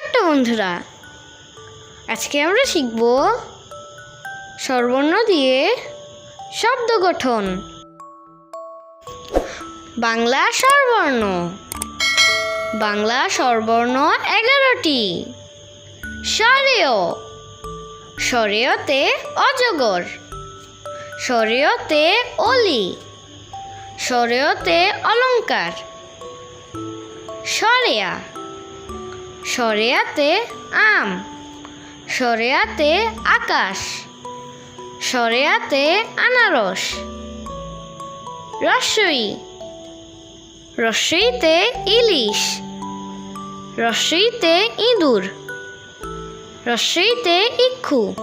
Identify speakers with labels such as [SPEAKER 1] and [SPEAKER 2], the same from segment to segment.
[SPEAKER 1] ছোট্ট বন্ধুরা, আজকে আমরা শিখব স্বরবর্ণ দিয়ে শব্দ গঠন। বাংলা স্বরবর্ণ। বাংলা স্বরবর্ণ এগারোটি। স্বরেয়। স্বরেয়তে অজগর। স্বরেয়তে অলি। স্বরেয়তে অলঙ্কার। স্বরেয়া। সরেয়াতে আম সরেয়াতে আকাশ সরেয়াতে আনারস, রসই, রসইতে ইলিশ, রসইতে ইঁদুর, রসইতে ইক্ষু।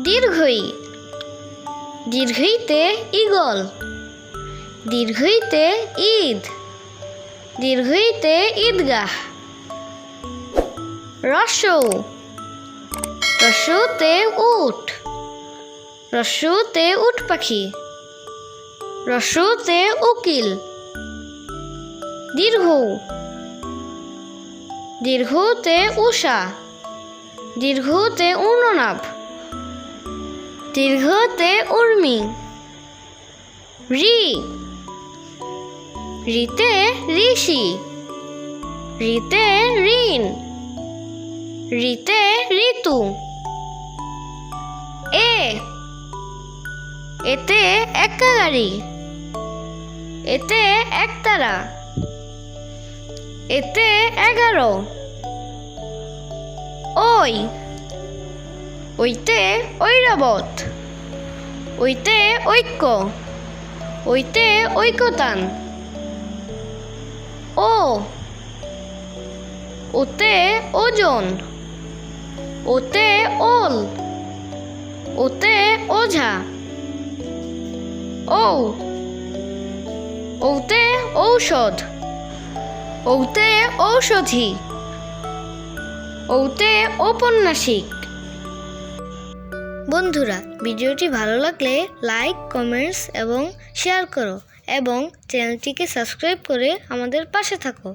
[SPEAKER 1] দীর্ঘই, দীর্ঘইতে ইগল দীর্ঘইতে ঈদ। দীর্ঘইতে ঈদগাহ। রসৌ। রসৌতে উট। রসৌতে উট পাখি। রসৌতে উকিল। দীর্ঘ। দীর্ঘতে উষা। দীর্ঘতে উর্ণনাভ। দীর্ঘতে উর্মি। রি। রিতে ঋষি। রিতে ঋণ। রিতে ঋতু। এ। এতে একা গাড়ি এতে একতারা। এতে এগারো। ওই। ওইতে ঐরাবত। ওইতে ঐক্য। ওইতে ঐকতান ও ওতে ওজন, ওতে ওল, ওতে ওঝা ও ওতে ঔষধ, ওতে ঔষধি, ওতে ঔপন্যাসিক। বন্ধুরা, ভিডিওটি ভালো লাগলে লাইক, কমেন্টস এবং শেয়ার করো। এবং চ্যানেলটিকে সাবস্ক্রাইব করে আমাদের পাশে থাকো।